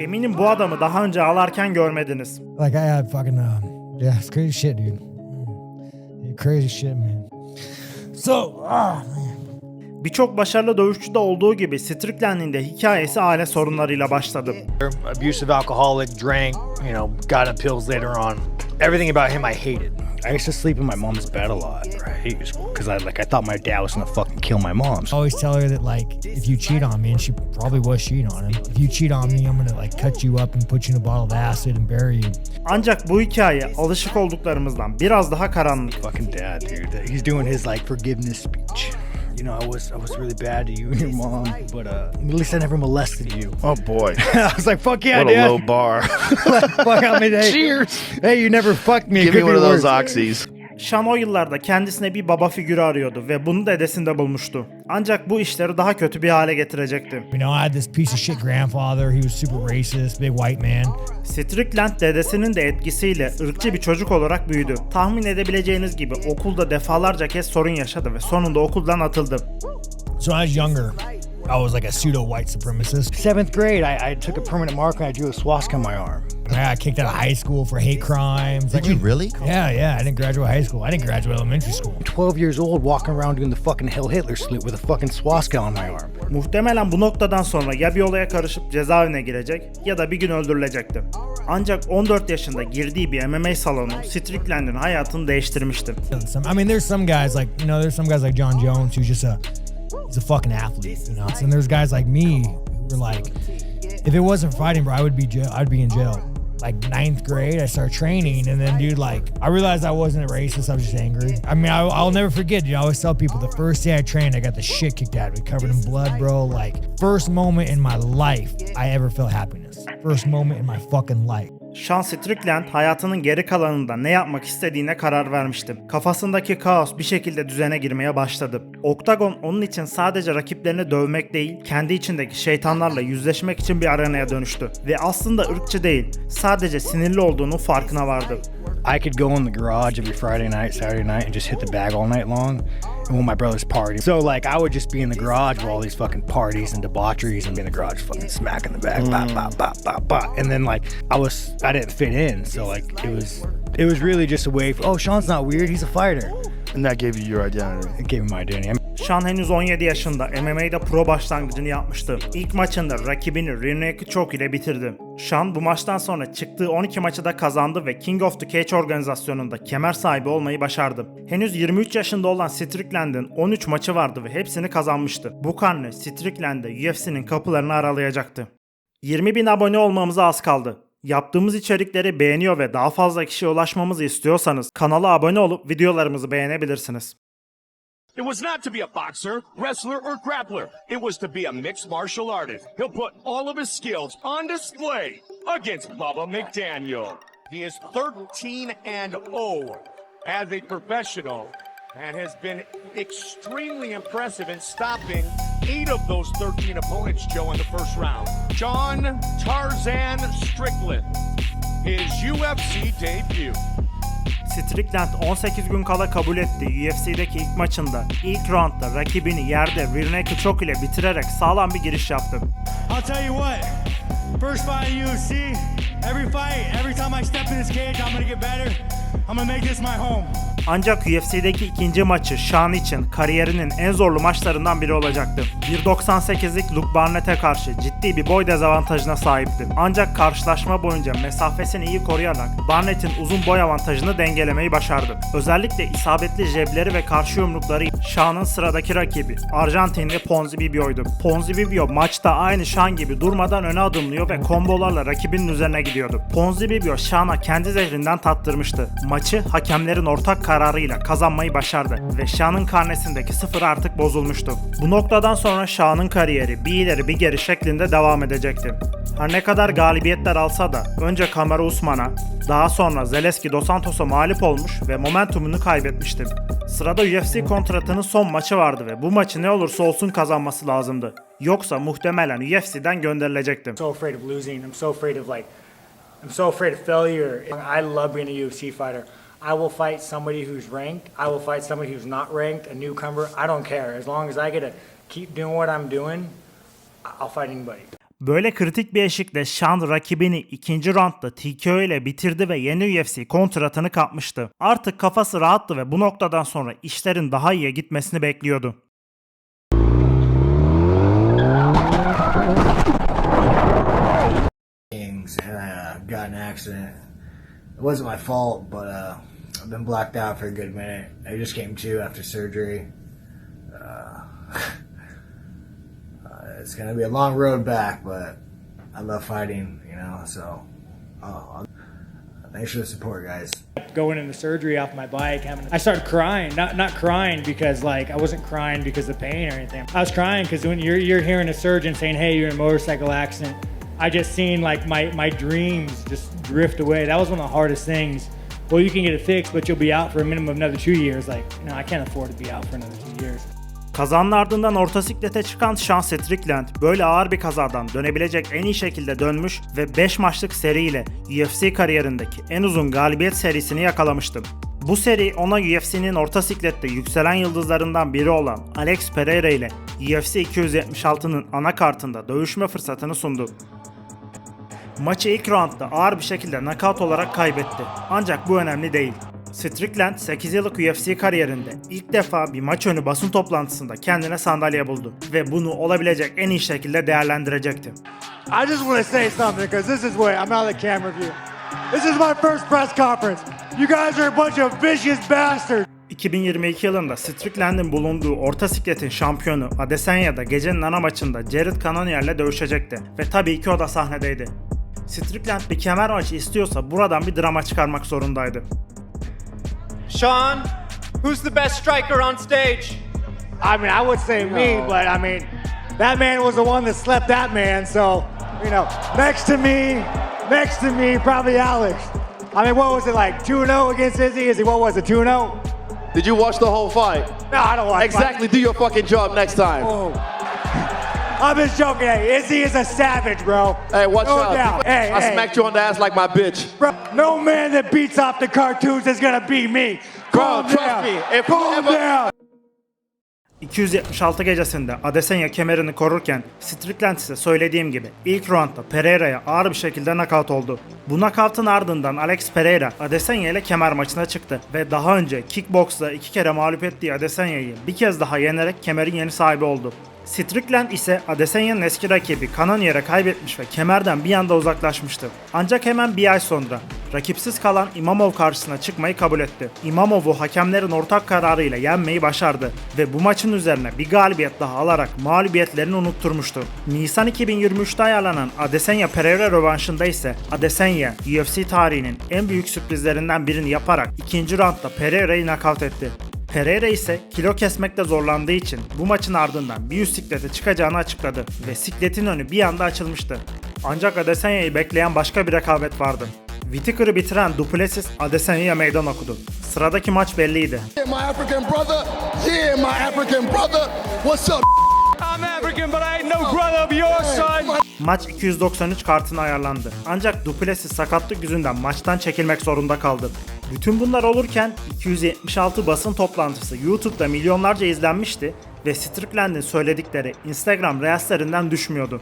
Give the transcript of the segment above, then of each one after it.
Eminim bu adamı daha önce ağlarken görmediniz. Like I had fucking um, yeah, it's crazy shit, dude. Yeah, crazy shit, man. So, ah, man. Birçok başarılı dövüşçüde olduğu gibi Strickland'in de hikayesi aile sorunlarıyla başladı. abusive alcoholic, drank, you know, got on pills later on. Everything about him I hated. I used to sleep in my mom's bed a lot, right? Because I like I thought my dad was gonna fucking kill my mom. I always tell her that like if you cheat on me, and she probably was cheating on him. If you cheat on me, I'm gonna like cut you up and put you in a bottle of acid and bury you. Ancak bu hikaye alışık olduklarımızdan biraz daha karanlık. fucking dad, dude. He's doing his like forgiveness speech. You know, I was I was really bad to you and your mom, but uh, at least I never molested you. Oh boy. I was like, fuck yeah, What a dad. low bar. fuck I mean, hey, Cheers. Hey, you never fucked me. It Give me could one be of those worse. oxys. Sean o yıllarda kendisine bir baba figürü arıyordu ve bunu dedesinde bulmuştu. Ancak bu işleri daha kötü bir hale getirecekti. You know, I had this piece of shit grandfather. He was super racist, big white man. Strickland dedesinin de etkisiyle ırkçı bir çocuk olarak büyüdü. Tahmin edebileceğiniz gibi okulda defalarca kez sorun yaşadı ve sonunda okuldan atıldı. So I was younger, I was like a pseudo white supremacist. Seventh grade, I, I took a permanent marker and I drew a swastika on my arm. I got kicked out of high school for hate crimes. Did you really? Yeah, yeah. I didn't graduate high school. I didn't graduate elementary school. 12 years old, walking around doing the fucking Hell Hitler salute with a fucking swastika on my arm. Muhtemelen bu noktadan sonra ya bir olaya karışıp cezaevine girecek ya da bir gün öldürülecekti. Ancak 14 yaşında girdiği bir MMA salonu Strickland'in hayatını değiştirmişti. I mean, there's some guys like you know, there's some guys like John Jones who's just a he's a fucking athlete, you know. And there's guys like me who were like, if it wasn't fighting, bro, I would be jail. I'd be in jail. Like ninth grade, I started training, and then dude, like, I realized I wasn't a racist. I was just angry. I mean, I, I'll never forget. Know, I always tell people the first day I trained, I got the shit kicked out of me, covered in blood, bro. Like, first moment in my life I ever felt happiness. First moment in my fucking life. Sean Strickland hayatının geri kalanında ne yapmak istediğine karar vermişti. Kafasındaki kaos bir şekilde düzene girmeye başladı. Oktagon onun için sadece rakiplerini dövmek değil, kendi içindeki şeytanlarla yüzleşmek için bir arenaya dönüştü. Ve aslında ırkçı değil, sadece sinirli olduğunu farkına vardı. I could go in the garage every Friday night, Saturday night, and just hit the bag all night long. And when my brothers party, so like I would just be in the garage with all these fucking parties and debaucheries, and be in the garage fucking smacking the bag, bop, mm. bop, bop, bop, bop. And then like I was, I didn't fit in, so like it was, it was really just a way. For, oh, Sean's not weird; he's a fighter. And that gave you your identity. It gave me my identity. Mean, Sean henüz 17 yaşında MMA'de pro başlangıcını yapmıştı. İlk maçında rakibini Rinreki Chok ile bitirdi. Sean bu maçtan sonra çıktığı 12 maçı da kazandı ve King of the Cage organizasyonunda kemer sahibi olmayı başardı. Henüz 23 yaşında olan Strickland'in 13 maçı vardı ve hepsini kazanmıştı. Bu karne Strickland'e UFC'nin kapılarını aralayacaktı. 20 bin abone olmamıza az kaldı. Yaptığımız içerikleri beğeniyor ve daha fazla kişiye ulaşmamızı istiyorsanız kanala abone olup videolarımızı beğenebilirsiniz. It was not to be a boxer, wrestler, or grappler. It was to be a mixed martial artist. He'll put all of his skills on display against Bubba McDaniel. He is 13 and 0 as a professional and has been extremely impressive in stopping eight of those 13 opponents, Joe, in the first round. John Tarzan Strickland, his UFC debut. Strickland 18 gün kala kabul etti UFC'deki ilk maçında. ilk roundda rakibini yerde rear naked choke ile bitirerek sağlam bir giriş yaptı. I'll tell you what, first fight in UFC, every fight, every time I step in this cage, I'm gonna get better. I'm gonna make this my home. Ancak UFC'deki ikinci maçı Sean için kariyerinin en zorlu maçlarından biri olacaktı. 1.98'lik Luke Barnett'e karşı ciddi bir boy dezavantajına sahipti. Ancak karşılaşma boyunca mesafesini iyi koruyarak Barnett'in uzun boy avantajını dengelemeyi başardı. Özellikle isabetli jebleri ve karşı yumrukları Sean'ın sıradaki rakibi Arjantinli Ponzi Bibio'ydu. Ponzi Bibio maçta aynı Sean gibi durmadan öne adımlıyor ve kombolarla rakibinin üzerine gidiyordu. Ponzi Bibio Sean'a kendi zehrinden tattırmıştı. Maçı hakemlerin ortak kararıyla kazanmayı başardı ve Sean'ın karnesindeki sıfır artık bozulmuştu. Bu noktadan sonra Sean'ın kariyeri bir ileri bir geri şeklinde devam edecekti. Her ne kadar galibiyetler alsa da önce Kamaru Usman'a, daha sonra Zaleski Dos Santos'a mağlup olmuş ve momentumunu kaybetmişti. Sırada UFC kontratının son maçı vardı ve bu maçı ne olursa olsun kazanması lazımdı. Yoksa muhtemelen UFC'den gönderilecekti. so afraid of losing. I'm so afraid of like, I'm so afraid of failure. I love being a UFC fighter. I will fight somebody who's ranked. I will fight somebody who's not ranked, a newcomer. I don't care. As long as I get to keep doing what I'm doing, I'll fight anybody. Böyle kritik bir eşikle Sean rakibini ikinci roundda TKO ile bitirdi ve yeni UFC kontratını kapmıştı. Artık kafası rahattı ve bu noktadan sonra işlerin daha iyiye gitmesini bekliyordu. uh, got an accident. It wasn't my fault, but uh, I've been blacked out for a good minute. I just came to after surgery. Uh, it's gonna be a long road back, but I love fighting, you know. So, uh, thanks for the support, guys. going into surgery off my bike having I started crying not not crying because like I wasn't crying because of pain or anything I was crying because when you're you're hearing a surgeon saying hey you're in a motorcycle accident I just seen like my my dreams just drift away that was one of the hardest things well you can get it fixed but you'll be out for a minimum of another two years like no I can't afford to be out for another two years Kazanın ardından orta siklete çıkan Sean Strickland böyle ağır bir kazadan dönebilecek en iyi şekilde dönmüş ve 5 maçlık seriyle UFC kariyerindeki en uzun galibiyet serisini yakalamıştı. Bu seri ona UFC'nin orta siklette yükselen yıldızlarından biri olan Alex Pereira ile UFC 276'nın anakartında dövüşme fırsatını sundu. Maçı ilk roundda ağır bir şekilde knockout olarak kaybetti. Ancak bu önemli değil. Strickland 8 yıllık UFC kariyerinde ilk defa bir maç önü basın toplantısında kendine sandalye buldu ve bunu olabilecek en iyi şekilde değerlendirecekti. I just want to say something because this is what I'm out of camera view. This is my first press conference. You guys are a bunch of vicious bastards. 2022 yılında Strickland'in bulunduğu orta sikletin şampiyonu Adesanya'da gecenin ana maçında Jared Cannonier'le dövüşecekti ve tabii ki o da sahnedeydi. Strickland bir kemer maçı istiyorsa buradan bir drama çıkarmak zorundaydı. Sean, who's the best striker on stage? I mean, I would say me, but I mean, that man was the one that slept that man. So, you know, next to me, next to me, probably Alex. I mean, what was it like? 2 0 against Izzy? Izzy, what was it? 2 0? Did you watch the whole fight? No, I don't want Exactly. Do your fucking job next time. Oh. I'm just joking. Hey, Izzy is a savage, bro. Hey, watch no out. Doubt. Hey, I hey. smacked you on the ass like my bitch. Bro, no man that beats off the cartoons is gonna beat me. Calm trust down. me, if Calm whoever- down. 276 gecesinde Adesanya kemerini korurken Strickland ise söylediğim gibi ilk roundda Pereira'ya ağır bir şekilde knockout oldu. Bu knockout'un ardından Alex Pereira Adesanya ile kemer maçına çıktı ve daha önce kickboxla iki kere mağlup ettiği Adesanya'yı bir kez daha yenerek kemerin yeni sahibi oldu. Strickland ise Adesanya'nın eski rakibi Cannonier'e kaybetmiş ve kemerden bir anda uzaklaşmıştı. Ancak hemen bir ay sonra rakipsiz kalan İmamov karşısına çıkmayı kabul etti. İmamov'u hakemlerin ortak kararıyla yenmeyi başardı ve bu maçın üzerine bir galibiyet daha alarak mağlubiyetlerini unutturmuştu. Nisan 2023'te ayarlanan Adesanya Pereira rövanşında ise Adesanya UFC tarihinin en büyük sürprizlerinden birini yaparak ikinci roundda Pereira'yı nakavt etti. Pereira ise kilo kesmekte zorlandığı için bu maçın ardından bir üst siklete çıkacağını açıkladı ve sikletin önü bir anda açılmıştı. Ancak Adesanya'yı bekleyen başka bir rekabet vardı. Whittaker'ı bitiren Duplessis Adesanya'ya meydan okudu. Sıradaki maç belliydi. Yeah, my African but I ain't no brother of yours, son. Maç 293 kartına ayarlandı. Ancak Duplessis sakatlık yüzünden maçtan çekilmek zorunda kaldı. Bütün bunlar olurken 276 basın toplantısı YouTube'da milyonlarca izlenmişti ve Strickland'in söyledikleri Instagram Reels'lerinden düşmüyordu.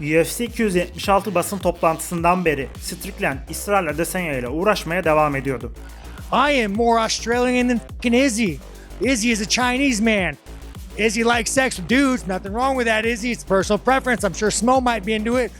UFC 276 basın toplantısından beri Strickland İsrail Adesanya ile uğraşmaya devam ediyordu. I am more Australian than Izzy. Izzy is a Chinese man. Izzy likes sex with dudes. Nothing wrong with that, Izzy. It's personal preference. I'm sure Smo might be into it.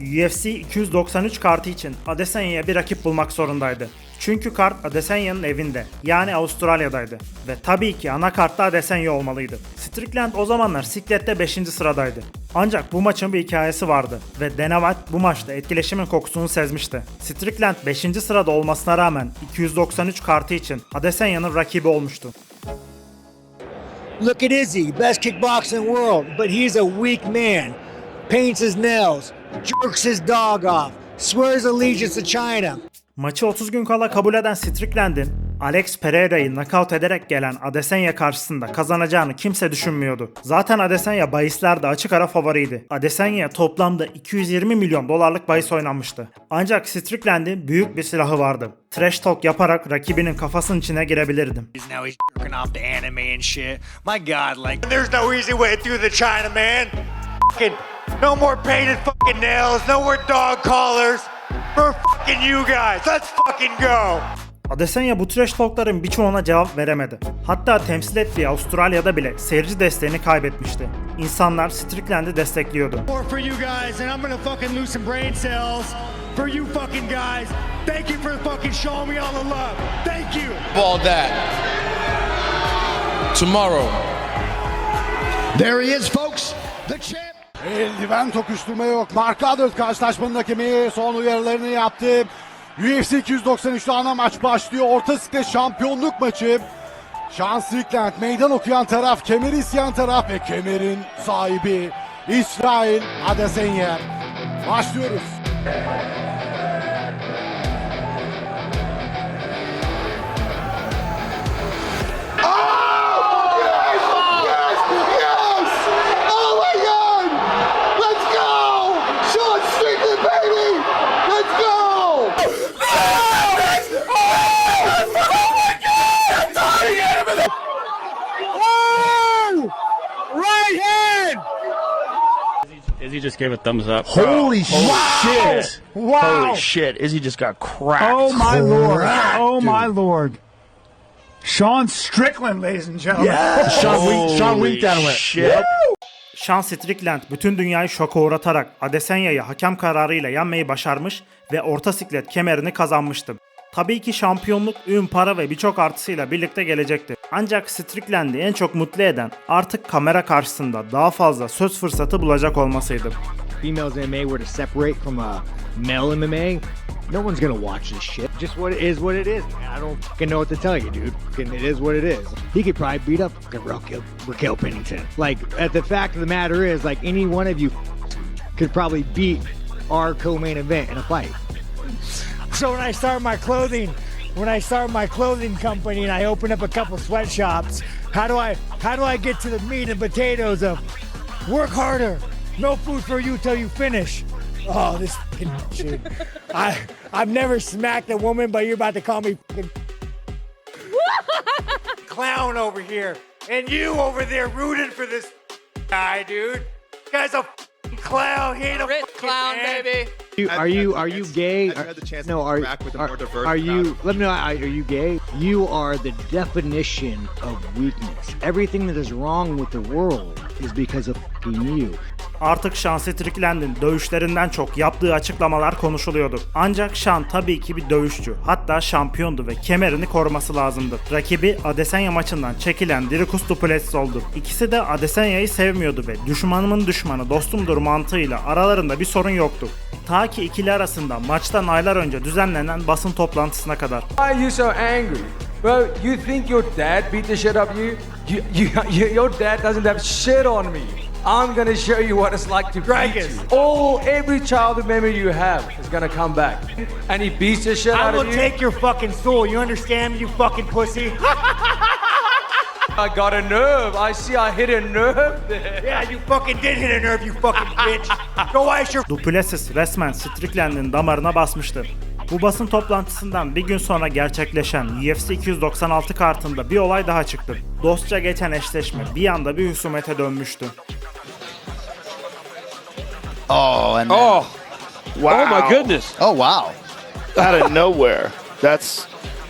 UFC 293 kartı için Adesanya'ya bir rakip bulmak zorundaydı. Çünkü kart Adesanya'nın evinde yani Avustralya'daydı ve tabii ki ana kartta Adesanya olmalıydı. Strickland o zamanlar siklette 5. sıradaydı. Ancak bu maçın bir hikayesi vardı ve Dana White bu maçta etkileşimin kokusunu sezmişti. Strickland 5. sırada olmasına rağmen 293 kartı için Adesanya'nın rakibi olmuştu. Look at Izzy, best kickboxer in the world, but he's a weak man. Paints his nails, jerks his dog off, swears allegiance to China. Maçı 30 gün kala kabul eden Strickland'in Alex Pereira'yı nakavt ederek gelen Adesanya karşısında kazanacağını kimse düşünmüyordu. Zaten Adesanya bahislerde açık ara favoriydi. Adesanya'ya toplamda 220 milyon dolarlık bahis oynanmıştı. Ancak Strickland'in büyük bir silahı vardı. Trash talk yaparak rakibinin kafasının içine girebilirdi. Now he's jerking off the anime and shit. My God, like there's no easy way through the China man. Fucking No more painted fucking nails. No more dog collars. For fucking you guys. Let's fucking go. Adesanya bu trash talkların birçoğuna cevap veremedi. Hatta temsil ettiği Avustralya'da bile seyirci desteğini kaybetmişti. İnsanlar Strickland'i destekliyordu. More for you guys, and I'm gonna fucking lose some brain cells for you fucking guys. Thank you for fucking showing me all the love. Thank you. All that. Tomorrow. There he is, folks. The champ. Eldiven tokuşturma yok. Mark Adult karşılaşmanın hakemi son uyarılarını yaptı. UFC 293'te ana maç başlıyor. Orta siklet şampiyonluk maçı. Sean Strickland meydan okuyan taraf, kemeri isteyen taraf ve kemerin sahibi İsrail Adesanya. Başlıyoruz. Izzy just gave a thumbs up. Holy shit! Wow. Holy shit! Izzy just got cracked. Oh my lord. Oh my lord. Sean Strickland, ladies and gentlemen. Sean, wink, Sean winked at him. Went, shit. Sean Strickland bütün dünyayı şoka uğratarak Adesanya'yı hakem kararıyla yenmeyi başarmış ve orta siklet kemerini kazanmıştı. Tabii ki şampiyonluk, ün, para ve birçok artısıyla birlikte gelecekti. Ancak Strickland'i en çok mutlu eden artık kamera karşısında daha fazla söz fırsatı bulacak olmasıydı. females MMA were to separate from uh, male MMA, no one's gonna watch this shit. Just what it is, what it is. I don't fucking know what to tell you, dude. İt is what it is. He could probably beat up Raquel, Raquel Pennington. Like, at the fact of the matter is, like, any one of you could probably beat our co-main event in a fight. So when I started my clothing, when I started my clothing company and I opened up a couple sweatshops, how do I how do I get to the meat and potatoes of work harder, no food for you till you finish? Oh, this shit. I I've never smacked a woman, but you're about to call me fucking clown over here, and you over there rooting for this guy, dude. Guy's a clown. He ain't a fucking clown, man. baby. You, are you are you gay? I've had the chance no, are, interact with a are, more diverse are you? crowd. Let me know. Are, are you gay? You are the definition of weakness. Everything that is wrong with the world is because of you. Artık Sean Strickland'in dövüşlerinden çok yaptığı açıklamalar konuşuluyordu. Ancak Sean tabii ki bir dövüşçü. Hatta şampiyondu ve kemerini koruması lazımdı. Rakibi Adesanya maçından çekilen Dricus Duplessis oldu. İkisi de Adesanya'yı sevmiyordu ve düşmanımın düşmanı dostumdur mantığıyla aralarında bir sorun yoktu. Ta ki ikili arasında maçtan aylar önce düzenlenen basın toplantısına kadar. Why are you so angry? Bro, you think your dad beat the shit of you? You, you, you your dad doesn't have shit on me. I'm gonna show you what it's like to beat you. All, every childhood memory you have is gonna come back. And he beats the shit I out will of you. take your fucking soul. You understand me, you fucking pussy? I got a nerve. I see I hit a nerve there. yeah, you fucking did hit a nerve, you fucking bitch. Duplessis resmen Strickland'in damarına basmıştı. Bu basın toplantısından bir gün sonra gerçekleşen UFC 296 kartında bir olay daha çıktı. Dostça geçen eşleşme bir anda bir husumete dönmüştü. Oh, and Oh, wow. oh my goodness. Oh wow. Out of nowhere. That's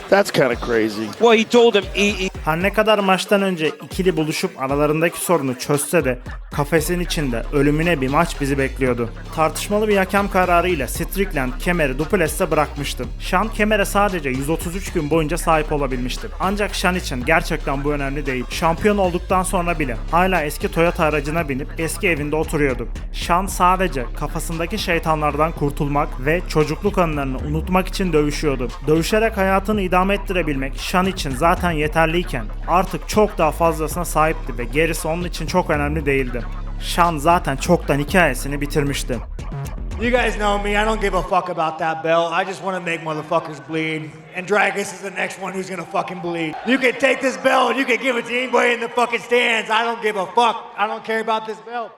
that's kind of crazy. Well, he told him he, he Her ne kadar maçtan önce ikili buluşup aralarındaki sorunu çözse de kafesin içinde ölümüne bir maç bizi bekliyordu. Tartışmalı bir hakem kararıyla Strickland kemeri Duplessis'e bırakmıştı. Sean kemere sadece 133 gün boyunca sahip olabilmişti. Ancak Sean için gerçekten bu önemli değil. Şampiyon olduktan sonra bile hala eski Toyota aracına binip eski evinde oturuyordu. Sean sadece kafasındaki şeytanlardan kurtulmak ve çocukluk anılarını unutmak için dövüşüyordu. Dövüşerek hayatını idame ettirebilmek Sean için zaten yeterliyken artık çok daha fazlasına sahipti ve gerisi onun için çok önemli değildi. Sean zaten çoktan hikayesini bitirmişti. You guys know me. I don't give a fuck about that belt. I just want make motherfuckers bleed. And Dragus is the next one who's gonna fucking bleed. You can take this belt. You can give it to anybody in the fucking stands. I don't give a fuck. I don't care about this belt.